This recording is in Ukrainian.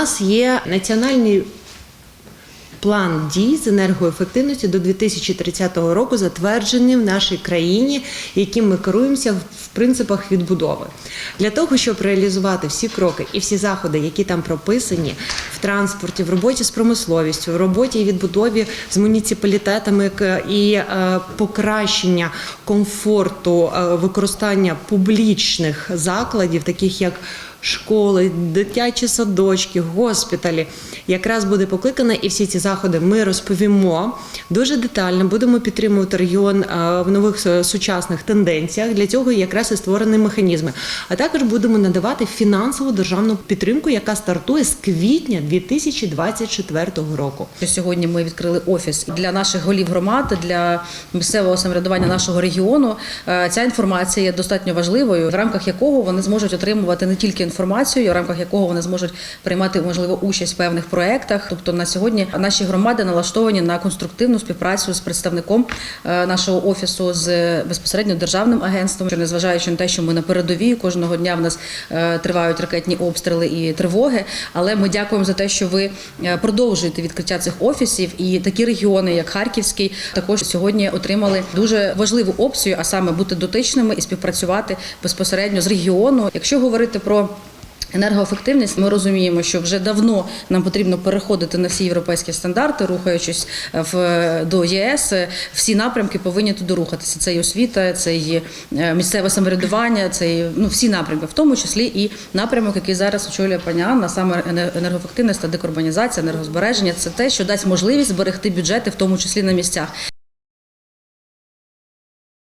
нас є національний план дій з енергоефективності до 2030 року, затверджений в нашій країні, яким ми керуємося в принципах відбудови. Для того, щоб реалізувати всі кроки і всі заходи, які там прописані транспорті, в роботі з промисловістю, в роботі і відбудові з муніципалітетами і е, покращення комфорту е, використання публічних закладів, таких як школи, дитячі садочки, госпіталі, якраз буде покликана, і всі ці заходи ми розповімо дуже детально. Будемо підтримувати регіон е, в нових е, сучасних тенденціях. Для цього якраз і створені механізми. А також будемо надавати фінансову державну підтримку, яка стартує з квітня 2024 року. Сьогодні ми відкрили офіс для наших голів громад, для місцевого самоврядування нашого регіону. Е, Ця інформація є достатньо важливою, в рамках якого вони зможуть отримувати не тільки інформацію, в рамках якого вони зможуть приймати можливо участь в певних проєктах. Тобто на сьогодні наші громади налаштовані на конструктивну співпрацю з представником е, нашого офісу з безпосередньо державним агентством, незважаючи на те, що ми на передовій кожного дня в нас е, тривають ракетні обстріли і тривоги. Але ми дякуємо за те, що ви е, продовжуєте відкриття цих офісів, і такі регіони, як Харківський, також сьогодні отримали дуже важливу опцію, а саме бути дотичними і співпрацювати безпосередньо з регіону. Якщо говорити про Енергоефективність, ми розуміємо, що вже давно нам потрібно переходити на всі європейські стандарти, рухаючись в до ЄС. Всі напрямки повинні туди рухатися. Це і освіта, це і е, місцеве самоврядування, це і, ну всі напрямки, в тому числі і напрямок, який зараз очолює пані Анна, саме ене- енергоефективність та декарбонізація, енергозбереження. Це те, що дасть можливість зберегти бюджети, в тому числі на місцях.